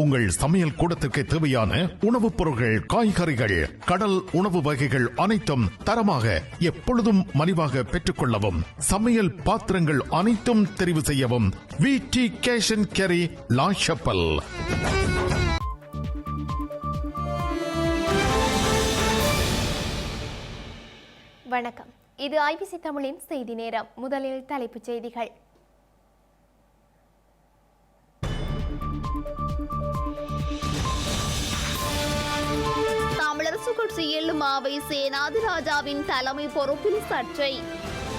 உங்கள் சமையல் கூடத்திற்கு தேவையான உணவுப் பொருட்கள் காய்கறிகள் கடல் உணவு வகைகள் அனைத்தும் தரமாக எப்பொழுதும் மலிவாக பெற்றுக்கொள்ளவும் சமையல் பாத்திரங்கள் அனைத்தும் தெரிவு செய்யவும். V T cash and carry La Chapelle வணக்கம். இது ஐபிசி தமிழின் செய்தி நேரம். முதலில் தலைப்புச் செய்திகள். தமிழரசு கட்சியில் மாவை சேனாதிராஜாவின் தலைமை பொறுப்பில் சர்ச்சை.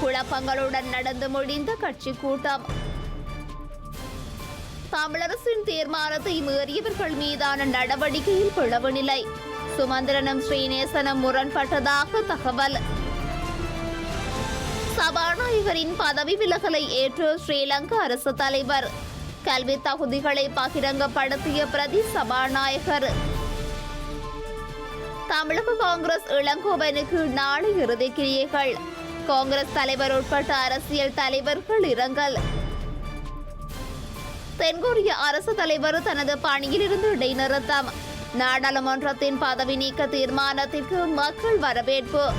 குழப்பங்களுடன் நடந்து முடிந்த கட்சி கூட்டம். தமிழரசின் தீர்மானத்தை மீறியவர்கள் மீதான நடவடிக்கையில் பிளவு நிலை. சுமந்திரனும் ஸ்ரீநேசனும் முரண்பட்டதாக தகவல். சபாநாயகரின் பதவி விலகலை ஏற்று ஸ்ரீலங்கா அரசு தலைவர். கல்வி தகுதிகளை பகிரங்கப்படுத்திய பிரதி சபாநாயகர். தமிழக காங்கிரஸ் இளங்கோவனுக்கு நாளை இறுதி கிரியைகள். காங்கிரஸ் தலைவர் உட்பட்ட அரசியல் தலைவர்கள் இரங்கல். தென்கொரிய அரசு தலைவர் தனது பணியிலிருந்து இடைநிறுத்தம். நாடாளுமன்றத்தின் பதவி நீக்க தீர்மானத்திற்கு மக்கள் வரவேற்பு.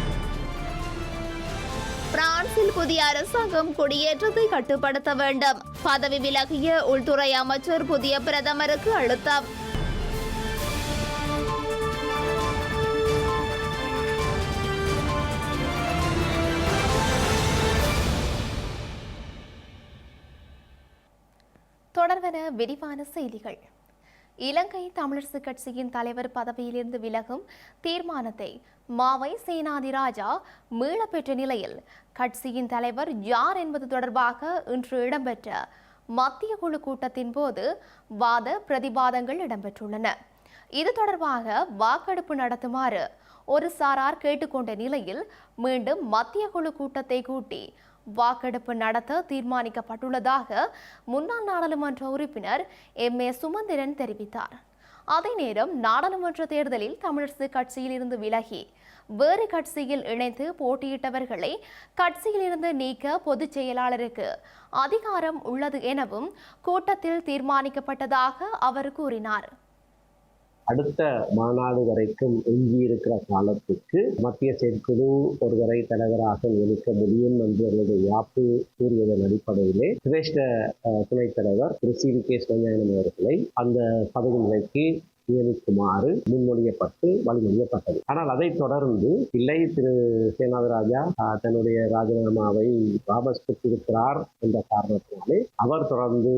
பிரான்சில் புதிய அரசாங்கம் குடியேற்றத்தை கட்டுப்படுத்த வேண்டும். பதவி விலகிய உள்துறை அமைச்சர் புதிய பிரதமருக்கு அழுத்தம். தொடர்வன விரிவான செய்திகள். இலங்கை தமிழரசு கட்சியின் தலைவர் பதவியிலிருந்து விலகும் தீர்மானத்தை மாவை சேனாதிராஜா மீளப்பெற்ற நிலையில் கட்சியின் தலைவர் யார் என்பது தொடர்பாக இன்று இடம்பெற்ற மத்திய குழு கூட்டத்தின் போது வாத பிரதிவாதங்கள் இடம்பெற்றுள்ளன. இது தொடர்பாக வாக்கெடுப்பு நடத்துமாறு ஒரு சாரார் கேட்டுக்கொண்ட நிலையில் மீண்டும் மத்திய குழு கூட்டத்தை கூட்டி வாக்கெடுப்பு நடத்த தீர்மானிக்கப்பட்டுள்ளதாக முன்னாள் நாடாளுமன்ற உறுப்பினர் எம். ஏ. சுமந்திரன் தெரிவித்தார். அதே நேரம் நாடாளுமன்ற தேர்தலில் தமிழரசு கட்சியில் இருந்து விலகி வேறு கட்சியில் இணைந்து போட்டியிட்டவர்களை கட்சியிலிருந்து நீக்க பொதுச் செயலாளருக்கு அதிகாரம் உள்ளது எனவும் கூட்டத்தில் தீர்மானிக்கப்பட்டதாக அவர் கூறினார். அடுத்த மாநாடு வரைக்கும் எஞ்சியிருக்கிற காலத்துக்கு மத்திய செயற்குழு ஒருவரை தலைவராக நியமிக்க முடியும் என்று அவருடைய யாப்பு கூறியதன் அடிப்படையிலே சிரேஷ்ட துணைத் தலைவர் Thiru C V K Sivagnanam அவர்களை அந்த பதவி நிலைக்கு நியமிக்குமாறு முன்மொழியப்பட்டு வழிமொழியப்பட்டது. ஆனால் அதைத் தொடர்ந்து இல்லை திரு சேனாதராஜா தன்னுடைய ராஜினாமாவை வாபஸ் பெற்றிருக்கிறார் என்ற காரணத்தினாலே அவர் தொடர்ந்து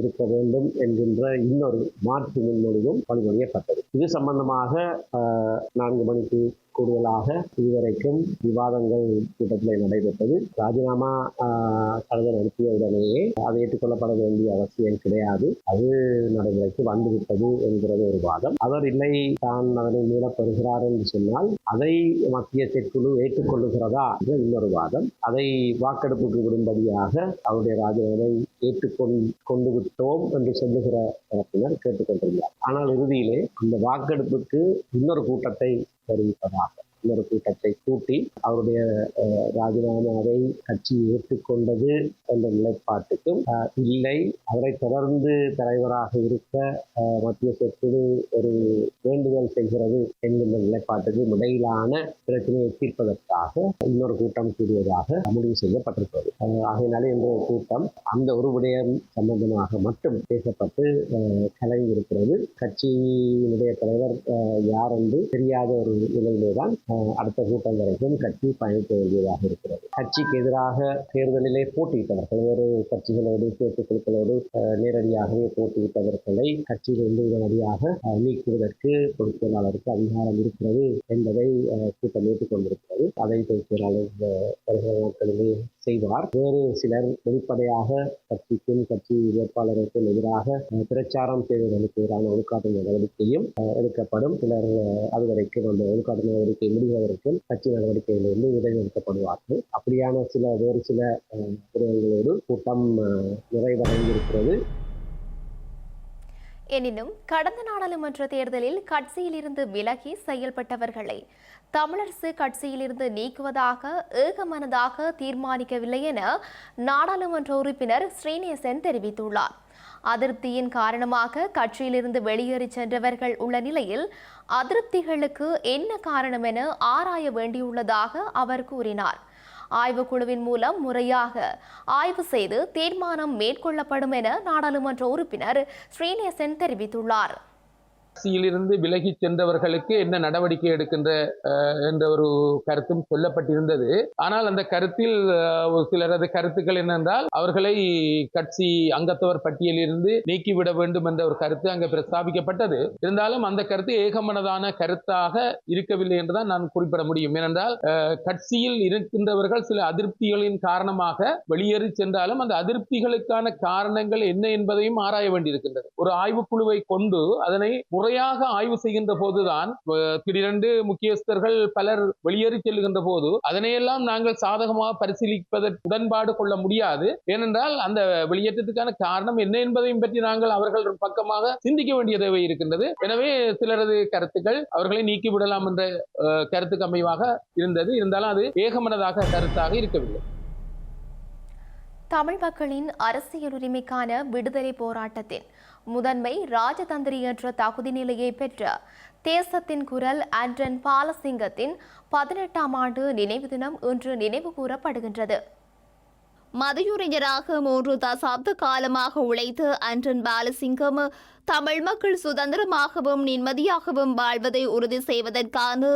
இருக்க வேண்டும் என்கின்ற இன்னொரு மாற்று முன்மொழிவும் வழிமொழியப்பட்டது. இது சம்பந்தமாக நான்கு மணிக்கு கூடுதலாக இதுவரைக்கும் விவாதங்கள் கூட்டத்தில் நடைபெற்றது. ராஜினாமா கடிதம் அனுப்பிய உடனேயே அதை ஏற்றுக்கொள்ளப்பட வேண்டிய அவசியம் கிடையாது. அது நடைமுறைக்கு வந்துவிட்டது என்கிறது ஒரு வாதம். அவர் இல்லை தான் அதனை மீளப்பெறுகிறார் என்று சொன்னால் அதை மத்திய செயற்குழு ஏற்றுக்கொள்ளுகிறதா என்ற இன்னொரு வாதம். அதை வாக்கெடுப்புக்கு விடும்படியாக அவருடைய ராஜினாமை ஏற்றுக்கொண்டு கொண்டு விட்டோம் என்று சொல்லுகிற தரப்பினர் கேட்டுக்கொண்டிருந்தார். ஆனால் இறுதியிலே அந்த வாக்கெடுப்புக்கு இன்னொரு கூட்டத்தை தெரிவிப்பதாக இன்னொரு கூட்டத்தை கூட்டி அவருடைய ராஜினாமாவை கட்சி ஏற்றுக்கொண்டது என்ற நிலைப்பாட்டுக்கும் இல்லை. அவரை தொடர்ந்து தலைவராக இருக்க மத்திய செயற்குழு ஒரு வேண்டுதல் செய்கிறது என்கின்ற நிலைப்பாட்டுக்கும் இடையிலான பிரச்சனையை தீர்ப்பதற்காக இன்னொரு கூட்டம் கூடியதாக முடிவு செய்யப்பட்டிருக்கிறது. ஆகையினாலே இன்றைய கூட்டம் அந்த ஒரு விடயம் சம்பந்தமாக மட்டும் பேசப்பட்டு அஹ், கலங்கியிருக்கிறது கட்சியினுடைய தலைவர் யார் என்று தெரியாத ஒரு நிலையிலே தான் அடுத்த கூட்டம் வரைக்கும் கட்சி பயணிக்க வேண்டியதாக இருக்கிறது. கட்சிக்கு எதிராக தேர்தலிலே போட்டியிட்டவர்கள் வேறு கட்சிகளோடு சேர்த்து குழுக்களோடு நேரடியாகவே போட்டியிட்டவர்களை கட்சியிலிருந்து உடனடியாக நீக்குவதற்கு பொதுச் செயலாளருக்கு அதிகாரம் இருக்கிறது என்பதை கூட்டம் ஏற்றுக்கொண்டிருக்கிறது. அதை பொதுச் செயலாளர் வருகிற நாட்களிலே செய்வார். வேறு சிலர் வெளிப்படையாக கட்சிக்கும் கட்சி வேட்பாளருக்கும் எதிராக பிரச்சாரம் செய்வதற்கு எதிரான ஒழுக்காட்டு நடவடிக்கையும் எடுக்கப்படும். சிலர் அதுவரைக்கும் அந்த ஒழுக்காட்டு நடவடிக்கை முடிவதற்கும் கட்சி நடவடிக்கைகளிலிருந்து இடைநிறுத்தப்படுவார்கள் அப்படியான சில வேறு சில அஹ், விடயங்களோடு கூட்டம் நிறைவடைந்திருக்கிறது. எனினும் கடந்த நாடாளுமன்ற தேர்தலில் கட்சியிலிருந்து விலகி செயல்பட்டவர்களை தமிழரசு கட்சியிலிருந்து நீக்குவதாக ஏகமனதாக தீர்மானிக்கவில்லை என நாடாளுமன்ற உறுப்பினர் ஸ்ரீநேசன் தெரிவித்துள்ளார். அதிருப்தியின் காரணமாக கட்சியிலிருந்து வெளியேறி சென்றவர்கள் உள்ள நிலையில் அதிருப்திகளுக்கு என்ன காரணம் என ஆராய வேண்டியுள்ளதாக அவர் கூறினார். ஆய்வுக்குழுவின் மூலம் முறையாக ஆய்வு செய்து தீர்மானம் மேற்கொள்ளப்படும் என நாடாளுமன்ற உறுப்பினர் ஸ்ரீநேசன் தெரிவித்துள்ளார். அரசியலிருந்து விலகி சென்றவர்களுக்கு என்ன நடவடிக்கை எடுக்கின்ற என்ற ஒரு கருத்தும் சொல்லப்பட்டிருந்தது. ஆனால் அந்த கருத்தில் சிலரது கருத்துக்கள் என்னென்றால் அவர்களை கட்சி அங்கத்தவர் பட்டியலிருந்து நீக்கிவிட வேண்டும் என்ற ஒரு கருத்து அங்கே பிரஸ்தாபிக்கப்பட்டது. இருந்தாலும் அந்த கருத்து ஏகமனதான கருத்தாக இருக்கவில்லை என்றுதான் நான் குறிப்பிட முடியும். ஏனென்றால் கட்சியில் இருக்கின்றவர்கள் சில அதிருப்திகளின் காரணமாக வெளியேறி சென்றாலும் அந்த அதிருப்திகளுக்கான காரணங்கள் என்ன என்பதையும் ஆராய வேண்டியிருக்கின்றது. ஒரு ஆய்வுக்குழுவை கொண்டு அதனை முறை முறையாக ஆய்வு செய்கின்ற போதுதான் திடீரென்று முக்கியஸ்தர்கள் பலர் வெளியேறி செல்லுகின்ற போது அதனையெல்லாம் நாங்கள் சாதகமாக பரிசீலிப்பதற்கு உடன்பாடு கொள்ள முடியாது. ஏனென்றால் அந்த வெளியேற்றத்துக்கான காரணம் என்ன என்பதையும் பற்றி நாங்கள் அவர்கள் பக்கமாக சிந்திக்க வேண்டிய தேவை இருக்கின்றது. எனவே சிலரது கருத்துக்கள் அவர்களை நீக்கிவிடலாம் என்ற கருத்துக்கு அமைவாக இருந்தது. இருந்தாலும் அது ஏகமனதாக கருத்தாக இருக்கவில்லை. தமிழ் மக்களின் அரசியல் உரிமைக்கான விடுதலை போராட்டத்தின் முதன்மை ராஜதந்திரி என்ற தகுதி நிலையை பெற்ற தேசத்தின் குரல் ஆண்டன் பாலசிங்கத்தின் பதினெட்டாம் ஆண்டு நினைவு தினம் இன்று நினைவு கூறப்படுகின்றது. மதையுரைஞராக மூன்று தசாப்த காலமாக உழைத்து அன்றன் பாலசிங்கம் தமிழ் மக்கள் சுதந்திரமாகவும் நிம்மதியாகவும் வாழ்வதை உறுதி செய்வதற்கான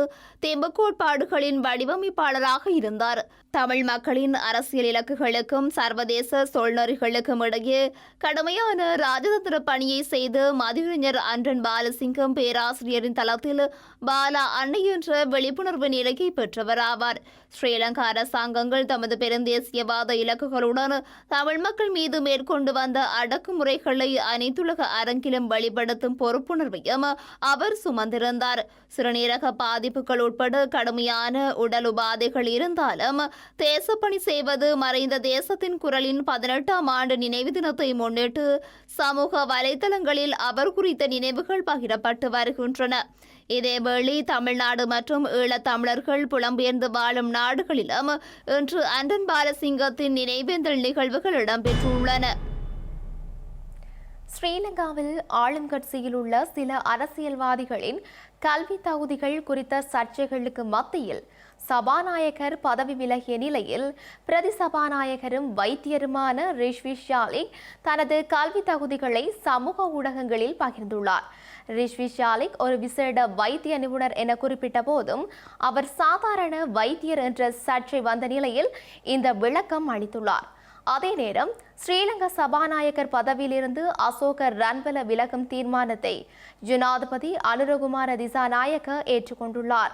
தெம்பு கோட்பாடுகளின் வடிவமைப்பாளராக இருந்தார். தமிழ் மக்களின் அரசியல் இலக்குகளுக்கும் சர்வதேச சொல்நெறிகளுக்கும் இடையே கடுமையான ராஜதந்திர பணியை செய்து மதுரைஞர் அன்றன் பாலசிங்கம் பேராசிரியரின் தளத்தில் பாலா அன்னை என்ற விழிப்புணர்வு நிலையை பெற்றவர் ஆவார். ஸ்ரீலங்கா அரசாங்கங்கள் தமது பெருந்தேசியவாத இலக்குகளுடன் தமிழ் மக்கள் மீது மேற்கொண்டு வந்த அடக்குமுறைகளை அனைத்துலக அரங்கிலும் வெளிப்படுத்தும் பொறுப்புணர்வையும் அவர் சுமந்திருந்தார். சிறுநீரக பாதிப்புகள் உட்பட கடுமையான உடல் உபாதைகள் இருந்தாலும் தேசப்பணி செய்வது மறைந்த தேசத்தின் குரலின் பதினெட்டாம் ஆண்டு நினைவு தினத்தை முன்னிட்டு சமூக வலைதளங்களில் அவர் குறித்த நினைவுகள் பகிரப்பட்டு வருகின்றன. இதேவேளை தமிழ்நாடு மற்றும் ஈழத்தமிழர்கள் புலம்பெயர்ந்து வாழும் நாடுகளிலும் இன்று அண்டன் பாலசிங்கத்தின் நினைவேந்தல் நிகழ்வுகள் இடம்பெற்றுள்ளன. ஸ்ரீலங்காவில் ஆளும் கட்சியில் உள்ள சில அரசியல்வாதிகளின் கல்வி தகுதிகள் குறித்த சர்ச்சைகளுக்கு மத்தியில் சபாநாயகர் பதவி விலகிய நிலையில் பிரதி சபாநாயகரும் வைத்தியருமான ரிஷ்வி ஷாலி தனது கல்வி தகுதிகளை சமூக ஊடகங்களில் பகிர்ந்துள்ளார். ரிஷ்வி ஷாலிக் ஒரு விசேட வைத்திய நிபுணர் என குறிப்பிட்ட போதும் அவர் சாதாரண வைத்தியர் என்ற சர்ச்சை வந்த நிலையில் இந்த விளக்கம் அளித்துள்ளார். அதே நேரம் ஸ்ரீலங்கா சபாநாயகர் பதவியிலிருந்து அசோக ரன்வல விலகும் தீர்மானத்தை ஜனாதிபதி அனுரகுமார திசாநாயக்க ஏற்றுக்கொண்டுள்ளார்.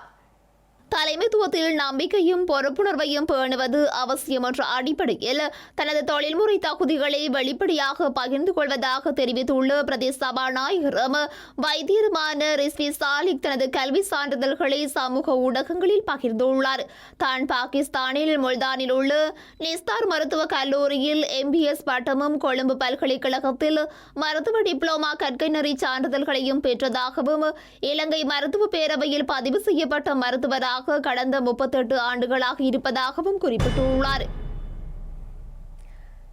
தலைமைத்துவத்தில் நம்பிக்கையும் பொறுப்புணர்வையும் பேணுவது அவசியம் என்ற அடிப்படையில் தனது தொழில்முறை தகுதிகளை வெளிப்படையாக பகிர்ந்து கொள்வதாக தெரிவித்துள்ள பிரதேச சபாநாயகரும் வைத்தியருமான ரிஸ்வி சாலிக் தனது கல்வி சான்றிதழ்களை சமூக ஊடகங்களில் பகிர்ந்துள்ளார். தான் பாகிஸ்தானில் முல்தானில் உள்ள நிஸ்தார் மருத்துவக் கல்லூரியில் எம்பிஎஸ் பட்டமும் கொழும்பு பல்கலைக்கழகத்தில் மருத்துவ டிப்ளோமா கற்கைநெறி சான்றிதழ்களையும் பெற்றதாகவும் இலங்கை மருத்துவ பேரவையில் பதிவு செய்யப்பட்ட மருத்துவராக கடந்த முப்பத்தெட்டு ஆண்டுகளாக இருப்பதாகவும் குறிப்பிட்டுள்ளார்.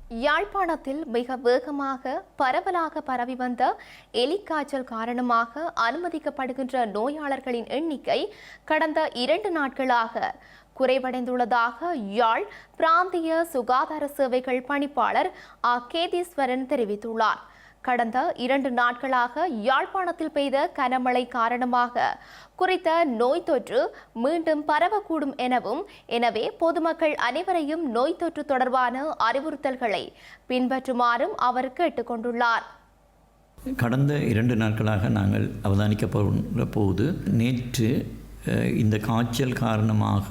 யாழ்ப்பாணத்தில் மிக வேகமாக பரவலாக பரவி வந்த எலிக்காய்ச்சல் காரணமாக அனுமதிக்கப்படுகின்ற நோயாளர்களின் எண்ணிக்கை கடந்த இரண்டு நாட்களாக குறைவடைந்துள்ளதாக யாழ் பிராந்திய சுகாதார சேவைகள் பணிப்பாளர் ஆ. கேதீஸ்வரன் தெரிவித்துள்ளார். கடந்த இரண்டு நாட்களாக யாழ்ப்பாணத்தில் பெய்த கனமழை காரணமாக குறித்த நோய் தொற்று மீண்டும் பரவக்கூடும் எனவும் எனவே பொதுமக்கள் அனைவரையும் நோய் தொற்று தொடர்பான அறிவுறுத்தல்களை பின்பற்றுமாறும் அவர் கேட்டுக்கொண்டுள்ளார் கடந்த இரண்டு நாட்களாக நாங்கள் அவதானிக்கப்படுகிற போது நேற்று இந்த காய்ச்சல் காரணமாக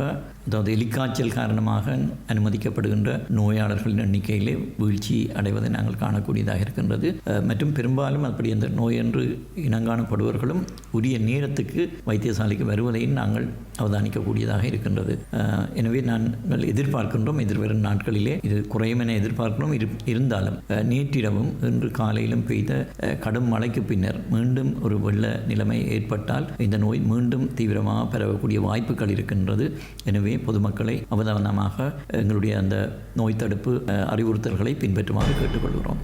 அதாவது எலிக்காய்ச்சல் காரணமாக அனுமதிக்கப்படுகின்ற நோயாளர்களின் எண்ணிக்கையிலே வீழ்ச்சி அடைவதை நாங்கள் காணக்கூடியதாக இருக்கின்றது. மற்றும் பெரும்பாலும் அப்படி அந்த நோய் என்று இனங்காணப்படுவர்களும் உரிய நேரத்துக்கு வைத்தியசாலைக்கு வருவதையும் நாங்கள் அவதானிக்கக்கூடியதாக இருக்கின்றது. எனவே நாங்கள் எதிர்பார்க்கின்றோம். எதிர்வரும் நாட்களிலே இது குறையும் என எதிர்பார்க்கிறோம். இரு இருந்தாலும் நேற்றிடவும் நேற்றிரவும் இன்று காலையிலும் பெய்த கடும் மழைக்கு பின்னர் மீண்டும் ஒரு வெள்ள நிலைமை ஏற்பட்டால் இந்த நோய் மீண்டும் தீவிரமாக பரவக்கூடிய வாய்ப்புகள் இருக்கின்றது. எனவே எனவே பொதுமக்களை அவதானமாக எங்களுடைய அந்த நோய் தடுப்பு அறிவுறுத்தல்களை பின்பற்றுமாறு கேட்டுக்கொள்கிறோம்.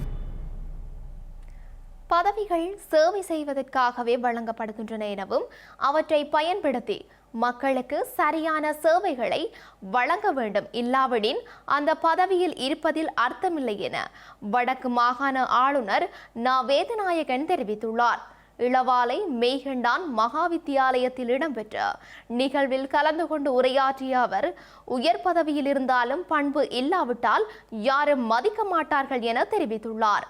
பதவிகள் சேவை செய்வதற்காகவே வழங்கப்படுகின்றன எனவும் அவற்றை பயன்படுத்தி மக்களுக்கு சரியான சேவைகளை வழங்க வேண்டும். இல்லாவிடின் அந்த பதவியில் இருப்பதில் அர்த்தமில்லை என வடக்கு மாகாண ஆளுநர் நா. வேதநாயகன் தெரிவித்துள்ளார். இளவாலை மேகண்டான் மகாவித்தியாலயத்தில் இடம்பெற்ற நிகழ்வில் கலந்து கொண்டு உரையாற்றிய அவர் உயர் பதவியில் இருந்தாலும் பண்பு இல்லாவிட்டால் யாரும் மதிக்க மாட்டார்கள் என தெரிவித்துள்ளார்.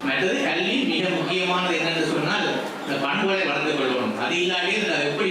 மற்றது கல்வி மிக முக்கியமானது என்னன்னு சொன்னால் இந்த பண்புகளை வளர்ந்து கொள்வோம். அது இல்லாமல் எப்படி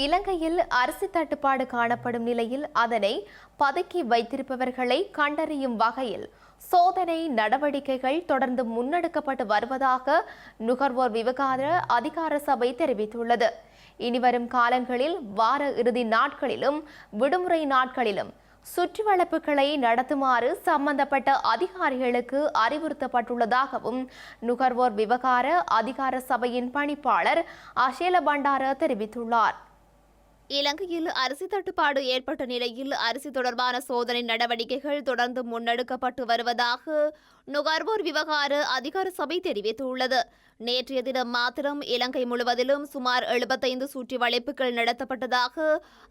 இலங்கையில் அரிசி தட்டுப்பாடு காணப்படும் நிலையில் அதனை பதுக்கி வைத்திருப்பவர்களை கண்டறியும் வகையில் சோதனை நடவடிக்கைகள் தொடர்ந்து முன்னெடுக்கப்பட்டு வருவதாக நுகர்வோர் விவகார அதிகார சபை தெரிவித்துள்ளது. இனிவரும் காலங்களில் வார இறுதி நாட்களிலும் விடுமுறை நாட்களிலும் சுற்றுவளப்புகளை நடத்துமாறு சம்பந்தப்பட்ட அதிகாரிகளுக்கு அறிவுறுத்தப்பட்டுள்ளதாகவும் நுகர்வோர் விவகார அதிகார சபையின் பணிப்பாளர் அஷேல பண்டார தெரிவித்துள்ளார். இலங்கையில் அரிசி தட்டுப்பாடு ஏற்பட்ட நிலையில் அரிசி தொடர்பான சோதனை நடவடிக்கைகள் தொடர்ந்து முன்னெடுக்கப்பட்டு வருவதாக நுகர்வோர் விவகார அதிகார சபை தெரிவித்துள்ளது. நேற்றைய தினம் மாத்திரம் இலங்கை முழுவதிலும் சுமார் எழுபத்தைந்து சுற்றி வளைப்புகள் நடத்தப்பட்டதாக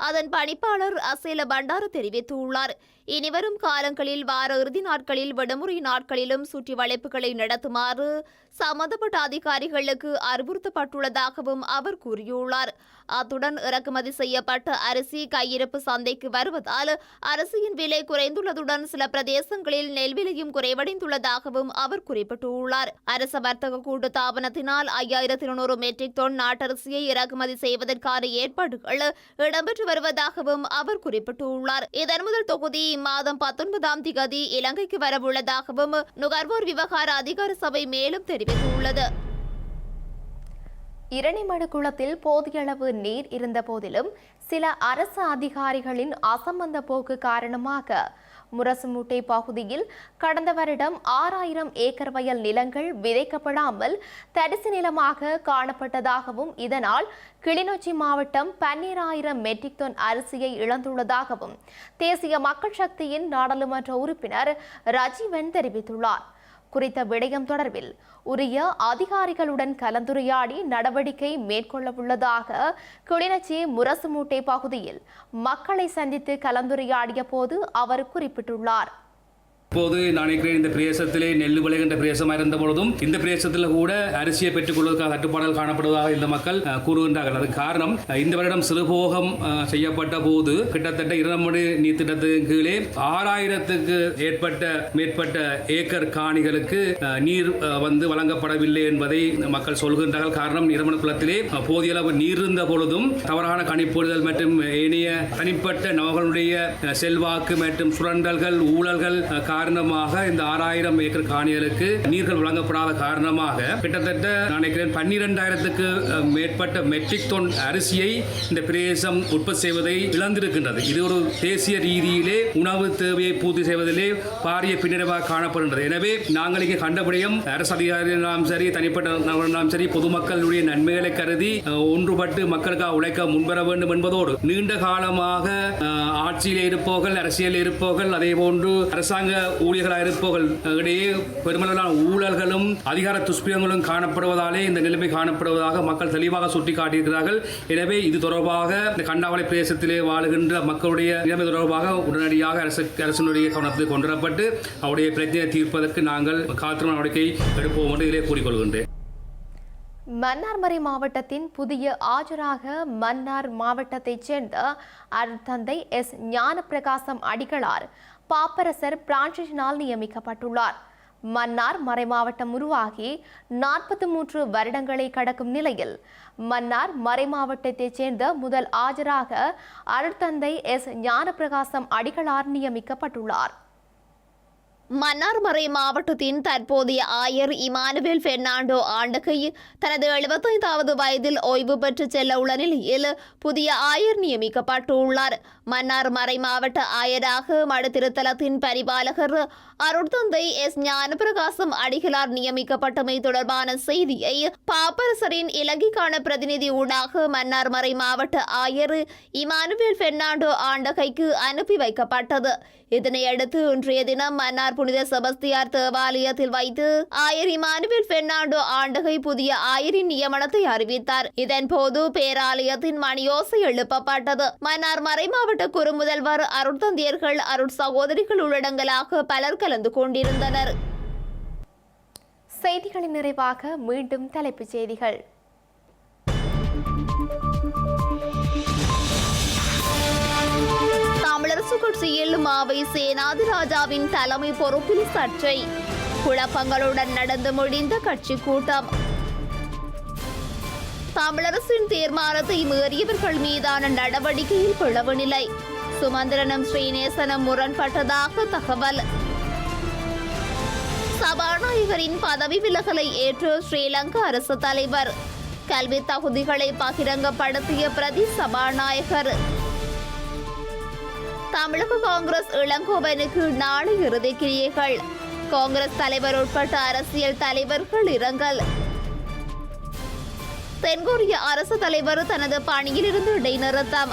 அதன் பணிப்பாளர் அசேல பண்டார தெரிவித்துள்ளார். இனிவரும் காலங்களில் வார இறுதி நாட்களில் விடுமுறை நாட்களிலும் சுற்றி வளைப்புகளை நடத்துமாறு சம்பந்தப்பட்ட அதிகாரிகளுக்கு அறிவுறுத்தப்பட்டுள்ளதாகவும் அவர் கூறியுள்ளார். அத்துடன் இறக்குமதி செய்யப்பட்ட அரிசி கையிருப்பு சந்தைக்கு வருவதால் அரிசியின் விலை குறைந்துள்ளதுடன் சில பிரதேசங்களில் நெல் விலையும் குறைவடைந்துள்ளதாகவும் அவர் குறிப்பிட்டுள்ளார். அரச வர்த்தக கூட்டு தாபனத்தினால் ஐயாயிரத்தி இருநூறு மெட்ரிக் டன் நாட்டரிசியை இறக்குமதி செய்வதற்கான ஏற்பாடுகள் இடம்பெற்று வருவதாகவும் அவர் குறிப்பிட்டுள்ளார். இதன் முதல் தொகுதி இம்மாதம் பத்தொன்பதாம் திகதி இலங்கைக்கு வரவுள்ளதாகவும் நுகர்வோர் விவகார அதிகார சபை மேலும் தெரிவித்துள்ளது. இரணிமடு குளத்தில் போதிய அளவு நீர் இருந்த போதிலும் சில அரசு அதிகாரிகளின் அசம்பந்த போக்கு காரணமாக முரசுமூட்டை பகுதியில் கடந்த வருடம் ஆறாயிரம் ஏக்கர் வயல் நிலங்கள் விதைக்கப்படாமல் தரிசு நிலமாக காணப்பட்டதாகவும் இதனால் கிளிநொச்சி மாவட்டம் பன்னிராயிரம் மெட்ரிக் டன் அரிசியை இழந்துள்ளதாகவும் தேசிய மக்கள் சக்தியின் நாடாளுமன்ற உறுப்பினர் ரஜீவன் தெரிவித்துள்ளார். குறித்த விடயம் தொடர்பில் உரிய அதிகாரிகளுடன் கலந்துரையாடி நடவடிக்கை மேற்கொள்ளவுள்ளதாக கிளிநொச்சி முரசுமூட்டை பகுதியில் மக்களை சந்தித்து கலந்துரையாடிய போது அவர் குறிப்பிட்டுள்ளார். இப்போது நான் நினைக்கிறேன் இந்த பிரதேசத்திலே நெல் விளைகின்ற பிரதேசமாக இருந்த பொழுதும் இந்த பிரதேசத்தில் கூட அரிசியை பெற்றுக் தட்டுப்பாடல் காணப்படுவதாக இந்த மக்கள் கூறுகின்றார்கள். அதுக்கு காரணம் இந்த வருடம் சிறுபோகம் செய்யப்பட்ட போது கிட்டத்தட்ட இரமணி நீர் திட்டத்தின் கீழே ஆறாயிரத்துக்கு ஏற்பட்ட மேற்பட்ட ஏக்கர் காணிகளுக்கு நீர் வந்து வழங்கப்படவில்லை என்பதை மக்கள் சொல்கின்றார்கள். காரணம் நிரமண குளத்திலே போதிய அளவு நீர் இருந்த பொழுதும் தவறான கணிப்பொழுதல் மற்றும் ஏனைய தனிப்பட்ட நபர்களுடைய செல்வாக்கு மற்றும் சுரண்டல்கள் ஊழல்கள் காரணமாக இந்த ஆறாயிரம் ஏக்கர் காணிகளுக்கு நீர்கள் வழங்கப்படாத காரணமாக கிட்டத்தட்ட நான் நினைக்கிறேன் பன்னிரெண்டாயிரத்துக்கு மேற்பட்ட மெட்ரிக் டன் அரிசியை இந்த பிரதேசம் உற்பத்தி செய்வதை இழந்திருக்கின்றது. இது ஒரு தேசிய ரீதியிலே உணவு தேவையை பூர்த்தி செய்வதிலே பாரிய பின்னடைவாக காணப்படுகின்றது. எனவே நாங்கள் இங்கே கண்டபடியும் அரசு அதிகாரிகளாலும் சரி தனிப்பட்ட நபர்களாம் சரி பொதுமக்களுடைய நன்மைகளை கருதி ஒன்றுபட்டு மக்களுக்காக உழைக்க முன்வர வேண்டும் என்பதோடு நீண்ட காலமாக ஆட்சியில் இருப்பவர்கள் அரசியல் இருப்பவர்கள் அதே போன்று அரசாங்க ஊழியர்களாக இருப்பவர்கள் இடையே பெருமளவிலான ஊழல்களும் அதிகார துஷ்பிரங்களும் காணப்படுவதாலே இந்த நிலைமை காணப்படுவதாக மக்கள் தெளிவாக சுட்டிக்காட்டியிருக்கிறார்கள். எனவே இது தொடர்பாக இந்த கண்டாவளை பிரதேசத்திலே வாழுகின்ற மக்களுடைய நிலைமை தொடர்பாக உடனடியாக அரசு அரசினுடைய கவனத்தில் கொண்டு வரப்பட்டு அவருடைய பிரச்சனையை தீர்ப்பதற்கு நாங்கள் காத்திர நடவடிக்கை எடுப்போம் என்று இதிலே கூறிக்கொள்கின்றேன். மன்னார்மறை மாவட்டத்தின் புதிய ஆஜராக மன்னார் மாவட்டத்தைச் சேர்ந்த அருட்தந்தை எஸ். ஞானப்பிரகாசம் அடிகளார் பாப்பரசர் பிரான்சிஸினால் நியமிக்கப்பட்டுள்ளார். மன்னார் மறைமாவட்டம் உருவாகி நாற்பத்தி மூன்று வருடங்களை கடக்கும் நிலையில் மன்னார் மறைமாவட்டத்தைச் சேர்ந்த முதல் ஆஜராக அருட்தந்தை எஸ். ஞானப்பிரகாசம் அடிகளார் நியமிக்கப்பட்டுள்ளார். மன்னார்மறை மாவட்டத்தின் தற்போதைய ஆயர் இமானுவேல் பெர்னாண்டோ ஆண்டகை தனது எழுபத்தைந்தாவது வயதில் ஓய்வு பெற்று செல்ல உள்ள நிலையில் புதிய ஆயர் நியமிக்கப்பட்டுள்ளார். மன்னார்மறை மாவட்ட ஆயராக மடுத்திருத்தலத்தின் பரிபாலகர் அருட்தந்தை எஸ். ஞானபிரகாசம் அடிகளார் நியமிக்கப்பட்டமை தொடர்பான செய்தியை பாப்பரசரின் இலங்கைக்கான பிரதிநிதி ஊடாக மன்னார்மறை மாவட்ட ஆயர் இமானுவேல் பெர்னாண்டோ ஆண்டகைக்கு அனுப்பி வைக்கப்பட்டது. இதனையடுத்து இன்றைய தினம் மன்னார் புனித செபஸ்தியார் தேவாலயத்தில் வைத்து ஆயர் இமானுவேல் பெர்னாண்டோ ஆண்டகை புதிய ஆயரின் நியமனத்தை அறிவித்தார். இதன்போது பேராலயத்தின் மணியோசை எழுப்பப்பட்டது. மன்னார் மறைமாவட்ட குறுமுதல்வர் அருட்தந்தியர்கள் அருட் சகோதரிகள் உள்ளடங்கலாக பலர் கலந்து கொண்டிருந்தனர். செய்திகளின் நிறைவாக மீண்டும் தலைப்புச் செய்திகள். தமிழரசு மாவை சேனாதிராஜாவின் தலைமை பொறுப்பில் சர்ச்சை. குழப்பங்களுடன் நடந்து முடிந்த கட்சி கூட்டம். தமிழரசின் தீர்மானத்தை மீறியவர்கள் மீதான நடவடிக்கையில் பிளவு நிலை. சுமந்திரனும் ஸ்ரீநேசனும் முரண்பட்டதாக தகவல். சபாநாயகரின் பதவி விலகலை ஏற்று ஸ்ரீலங்கா அரசு தலைவர். கல்வி தகுதிகளை பகிரங்கப்படுத்திய பிரதி சபாநாயகர். தமிழக காங்கிரஸ் இளங்கோவனுக்கு நாளை இறுதி கிரியைகள். காங்கிரஸ் தலைவர் உட்பட்ட அரசியல் தலைவர்கள் இரங்கல். தென்கொரிய அரசு தலைவர் தனது பணியிலிருந்து இடைநிறுத்தம்.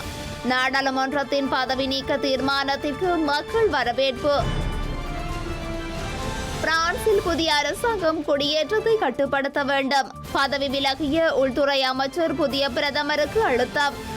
நாடாளுமன்றத்தின் பதவி நீக்க தீர்மானத்திற்கு மக்கள் வரவேற்பு. பிரான்சில் புதிய அரசாங்கம் குடியேற்றத்தை கட்டுப்படுத்த வேண்டும். பதவி விலகிய உள்துறை அமைச்சர் புதிய பிரதமருக்கு அழுத்தம்.